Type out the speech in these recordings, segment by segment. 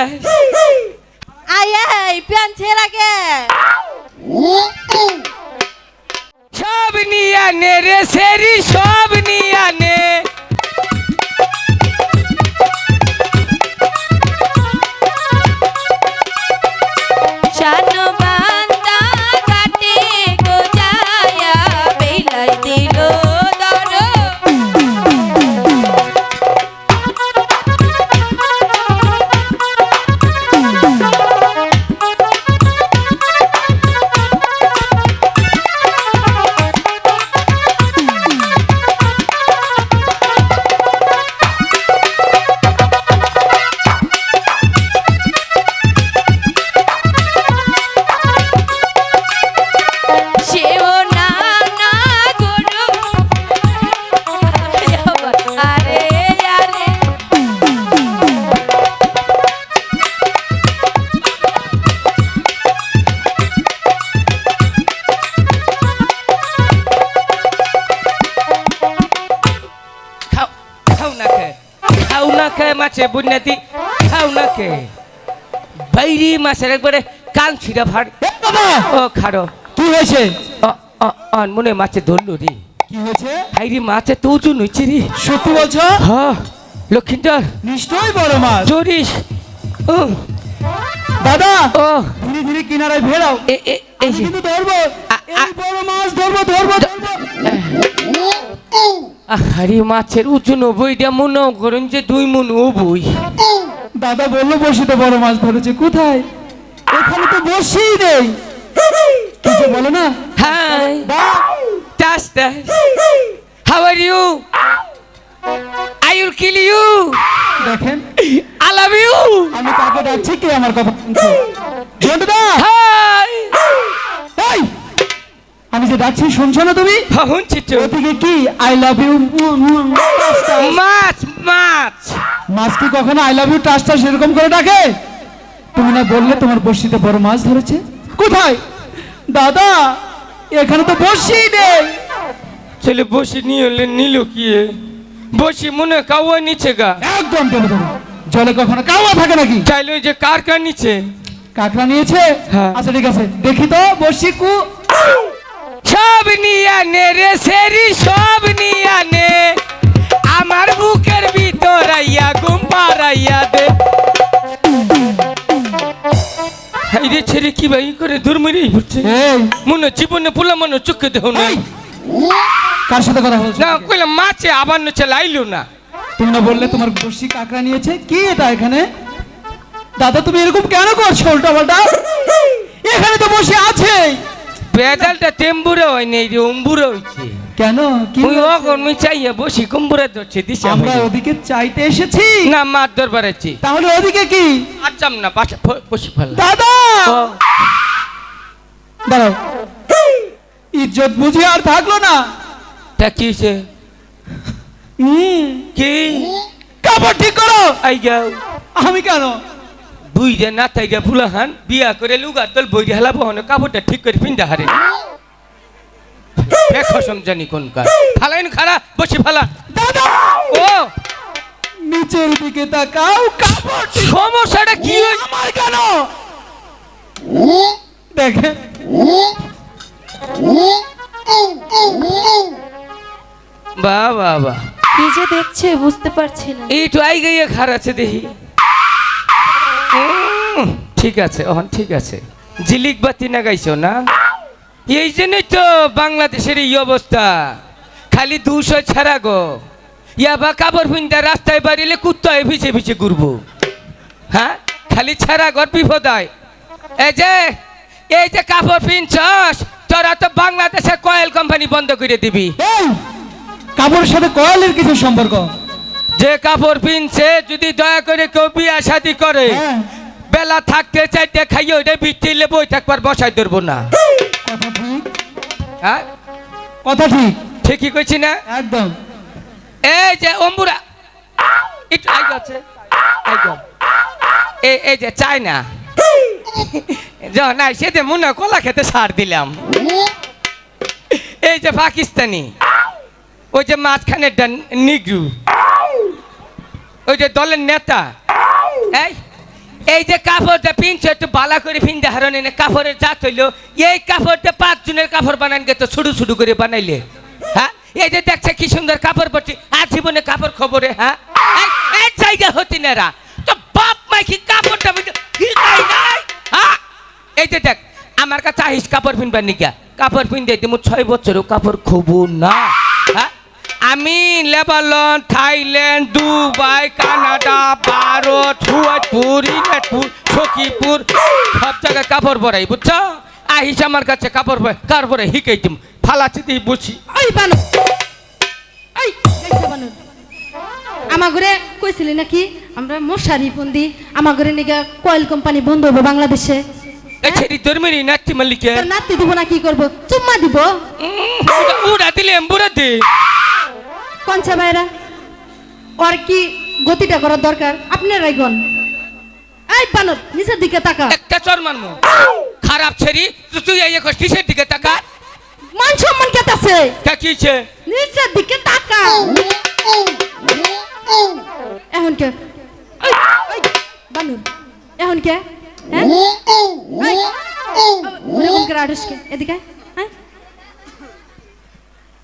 দেয় খাও না খে মাছে বুনিয়াদি খাও না খে বাইরি মাছের একবারে কান ছিঁড়া ফাড় ও খাড়ো। কি হয়েছে? মনে মাছে ধরলো রে। কি হয়েছে? বাইরি মাছে তো উঁচু নইছে রে। সত্যি বলছো? হ লক্ষিন্দর। নিশ্চয়ই বড় মাছ। চরিস ও। দাদা ও। ধীরে ধীরে কিনারায় ভেড়াও এই কিন্তু ধরবো। বড় মাছ ধরবো ধরবো ধরবো। আহারি মাছের ওজন বইটা মনে করেন যে দুই মন ও বই। দাদা বলল বসিতে বড় মাছ ধরেছে কোথায়? এখানে তো বসেই নেই। কিছু বলো না? হাই। দা টাস টাস how are you I will kill you দেখেন। আই লাভ ইউ আমি কাকে ডাকছি কে আমার কথা শুনছে? জন্টুদা হাই! এই! আমি যে ডাকছি শুনছো না তুমি? হুনছি তো। ওদিকে কি? আই লাভ ইউ মাছ মাছ মাছ কি কখনো আই লাভ ইউ টাচটা সেরকম করে ডাকে? তুমি না বললে তোমার বড়শিতে বড় মাছ ধরেছে? কোথায়? দাদা এখানে তো বসেই নেই। ছেলে বসে নিয়ে এলে নিল কি? বসে মনে কাওয়া নিচে গা। একদম দেবো জলে কখনো কাওয়া থাকে নাকি? চাইলো যে কার কার নিচে। কাঁকড়া নিয়েছে? হ্যাঁ। আচ্ছা ঠিক আছে। দেখি তো বসি কু সব নিয়া নে রে সেরি সব নিয়া নে। আমার বুকের ভিতর আইয়া ঘুম পাড়াইয়া দে। ছেড়ে কি ভাই করে দূর মেরেই ঘুরছে মনে জীবনে পোলা মনে চোখে দেহ না কার সাথে কথা বলছো? না কইলাম মাছে আবার নচ্ছে লাইলো না। তুমি না বললে তোমার বসি কাঁকড়া নিয়েছে। কি এটা এখানে? দাদা তুমি এরকম কেন করছ? উল্টা পাল্টা এখানে তো বসে আছে তেম্বুরে হয় অম্বুরে হইছে কেন? কি? অগন চাইয়া বসি কুম্বুরে ধরছে দিছে আমরা ওদিকে চাইতে এসেছি। না মার দরবার আছি। তাহলে ওদিকে কি? আচ্ছাম না বাসা ফ- বসি ফেললাম। দাদা! দাঁড়াও। ইজ্জত বুঝি আর থাকল না। তা কি হইছে? কি? কাপড় ঠিক করো। আই যাও আমি কেন? বুইরে না তাইরা ফুলাহান বিয়া করে লুগা তল বইরে হেলা বহনে কাপড়টা ঠিক করে পিন্দা হারে। বেখসম জানি কোন কাজ। ফালাইন খারা বসি ফালা। দাদা! ও! নিচের দিকে তাকাও কাপড় সমস্যাটা কি হইছে? আমার কেন? দেখেন বাহ বাহ বাহ। কি যে দেখছে বুঝতে পারছি না। এই তো আই গিয়ে খারাচ্ছে দেখি ঠিক আছে ওহন ঠিক আছে। জিলিক বাতি না গাইছো না? এই জন্যই তো বাংলাদেশের এই অবস্থা। খালি দুশো ছাড়া গো। ইয়াবা কাপড় পিন্দা রাস্তায় বাড়িলে কুত্তায় ভিজে ভিজে ঘুরবো। হ্যাঁ? খালি ছাড়া ঘর বিপদ হয়। এই যে এই যে কাপড় পিনছস তোরা তো বাংলাদেশে কয়েল কোম্পানি বন্ধ করে দিবি। কাপড়ের সাথে কয়েলের কিছু সম্পর্ক? যে কাপড় পিনছে যদি দয়া করে কেউ বিয়া শাদি করে হ্যাঁ। বেলা থাকতে চাইতে খাইয়ে ওইটা বিটিলে বই থাকবার বসাই ধরবো না। কথা ঠিক। হ্যাঁ? কথা ঠিক। ঠিকই কইছি না? একদম। এই যে অম্বুরা একটু আই আছে। গো। এই এই যে চাই না। আইসে যে মনে কলা খেতে সার দিলাম। এই যে পাকিস্তানি ওই যে মাঝখানে নিগ্রু। ওই যে দলের নেতা। এই এই যে কাপড়টা পিনছে, একটু বালা করে পিনতে হারণ এনে কাপড়ের জাত হইল। এই কাপড়টা পাঁচ জনের কাপড় বানান গে তো ছুটু ছুটু করে বানাইলে। হ্যাঁ? এই যে দেখছে কি সুন্দর কাপড় পরছি আর জীবনে কাপড় খবরে হ্যাঁ? এক জায়গা হতি নেরা তো বাপ মাই কি কাপড়টা হ্যাঁ? এই যে দেখ, আমার কাছে আহিস, কাপড় পিনবার নিকা কাপড় পিন দিয়ে তুমি ছয় বছরও কাপড় খবু না হ্যাঁ? আমি Lebanon Thailand Dubai Canada Bharat সুয়াজপুর ইংল্যান্ডপুর সখীপুর সব জায়গায় কাপড় পরাই বুঝছ? আহিস আমার কাছে কাপড় পরে কার পরে হিকাই দিম? ফালাচি দিয়ে বসি ওই গাইছা বানর? আমার ঘরে কইছিলি নাকি? আমরা মশারি বন্দি আমার ঘরে নাকি কয়েল কোম্পানি বন্ধ হবে বাংলাদেশে। এই ছেড়ি ধর্মেরই নাচি মালিকে নাতি দিব না কি করব? চুম্মা দিব। উড়া দিলে এম্বুরা দে। কনসা ভাইরা? ওর কি গতিটা করার দরকার? আপনারাই গন এই বানর নিচের দিকে তাকা। একটা চর মারমু। খারাপ ছেড়ি তুই এই কষ্ট কিসের দিকে তাকা। মান সম্মান কা কিছে নিচের দিকে তাকা। এখন কে? বানর এখন কে? হ্যাঁ? এদিকে হ্যাঁ?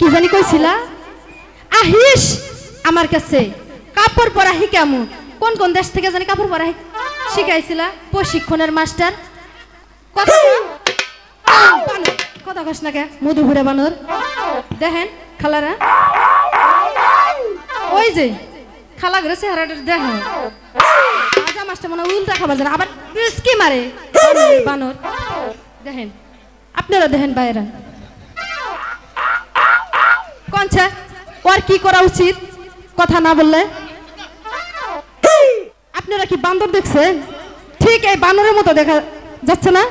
কি জানি কইছিলা? আহিস আমার কাছে। কাপড় পরা শিকামু কোন কোন দেশ থেকে জানি কাপড় পরা শিখাইছিলা প্রশিক্ষণের মাস্টার। কথা কস না কে? মধু ঘুরে বানর। দেখেন খালারা। ওই যে খালা ঘরে চেহারাটা দেখেন। রাজা মাস্টার মনে উল্টা খাবার জানে। আবার কি মারে বানর, দেখেন। আপনারা দেখেন বাইরা। কনছে ওর কি করা উচিত? কথা না বললে? আপনারা কি বান্দর দেখছেন ঠিক এই বানরের মতো দেখা যাচ্ছে না?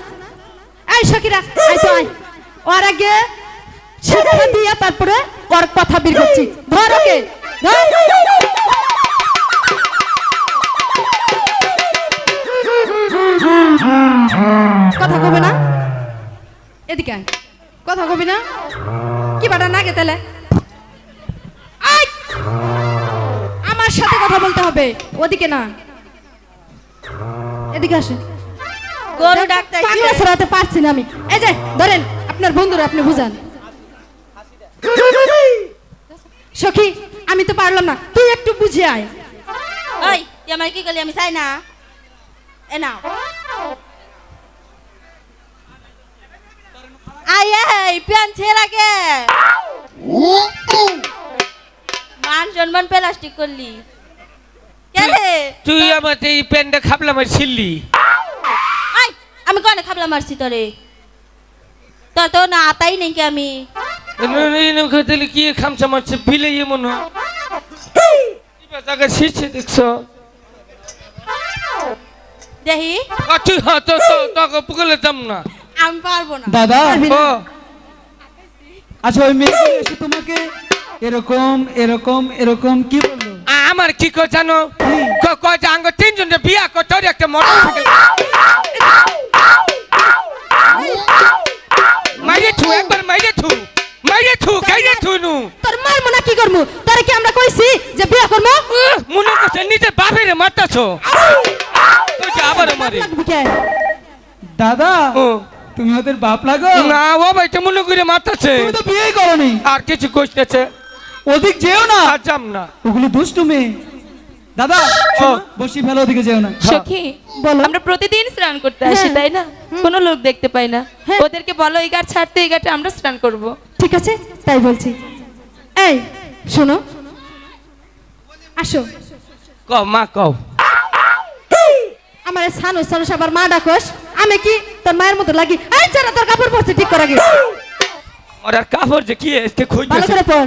এই আই তো ওর আগে শিক্ষা দিয়া তারপরে ওর কথা বের করছি। ধর ওকে। কথা কবে না? এদিকে কথা কবি না? কি বাটা না গে তাহলে? বলতে হবে। ওদিকে না। এদিকে আসে গরু ডাক্তার পাগলা ছড়াতে পারছি না আমি। এই যে ধরেন আপনার বন্ধুরা আপনি বুঝান। সখী আমি তো পারলাম না। তুই একটু বুঝে আয়। ওই তুই আমার কি করলি? আমি চাই না। এ নাও। আয় এই প্যান ছেড়া কে মান সম্মান প্লাস্টিক করলি। তুই আমার এই প্যান্টটা খাবলা আই আমি কনে খাবলা মারছি তোরে? তোর তো না আতাই নেই কি আমি? তাহলে কি খামচা মারছে বিলে মনে হয়। জায়গা দেখছ? দেখি আর তুই হ্যাঁ তো তো তোকে পুকুলে যাম না। আমি পারব না। দাদা আচ্ছা ওই মেয়ে এসে তোমাকে এরকম এরকম এরকম কি বলল? আমার কি কো জানো? ক- আঙ্গ তিনজনে বিয়া কর তোর একটা মোটরসাইকেল মাইরে থু একবার মাইরে থু মাইরে থু খাইরে থু নু। তোর মার মনে কি করব তোরে কি আমরা কইছি যে বিয়া করব উহ, মনে করছে নিজের বাপের মারতাছো। তুই যে আবার মারে? কে? দাদা ও। তুমি ওদের বাপ লাগো? না ও ভাই তো মনে করে মারতাছে। তুমি তো বিয়েই করনি। আর কিছু কইতেছে? ওদিক যেও না। আর যাম না। ওগুলো দুষ্টু মেয়ে। দাদা বসি ফেলো ওদিকে যেও না। সখী বলো। আমরা প্রতিদিন স্নান করতে আসি হ্যাঁ। তাই না? কোনো লোক দেখতে পাই না। হ্যাঁ। ওদেরকে বলো এই গাছ ছাড়তে এই গাছে আমরা স্নান করব। ঠিক আছে তাই বলছি। এই শোনো। আসো। কও মা কও। আমার সানো সানো আবার মা ডাকোস। আমি কি তোর মায়ের মতো লাগি? এই ছাড়া তোর কাপড় পরছে ঠিক করা গিয়ে ওর আর কাপড় যে কি এসে ভালো করে পর।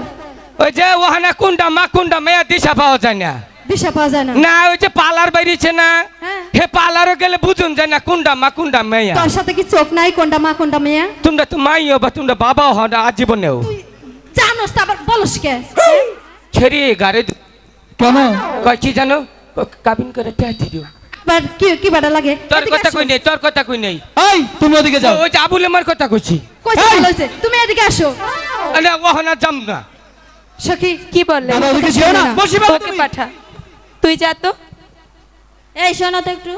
ওই যে ওখানে কুন্ডা মা কুন্ডা মেয়া দিশা পাওয়া যায় না। দিশা পাওয়া যায় না। না ওই যে পার্লার বাইরেছে না। হ্যাঁ। হে পার্লারও গেলে বুঝুন যায় না মা কুন্ডা মেয়া। তোর সাথে কি চোখ নাই কোনটা মা কোনটা মেয়া? তোমরা তো মাইও বা তোমরা বাবাও হও না আজীবনেও। জানোস তো আবার বলস কে? ছেড়ে গাড়ি কেন? কয় কি জানো? কাবিন করে টেয়া দিও। আবার কি কি বাটা লাগে? তোর কথা কই নেই তোর কথা কই নেই। এই তুমি ওদিকে যাও। ওই যে আবুল আমার কথা কইছি। কইছে তুমি এদিকে আসো। আরে ওখানে যাম না। সখী কি বললে? ওকে তুমি। পাঠা। তুই যা তো। এই শোনো তো একটু।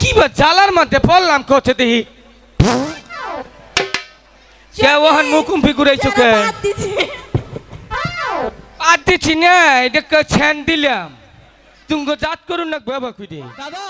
কি বা জালার মধ্যে পড়লাম কোচে সে ওহান মুকুম ফিগুরাই দিছি। আর দিচ্ছি না এটা ছ্যান দিলাম। তুঙ্গ জাত করুন না বাবা দাদা।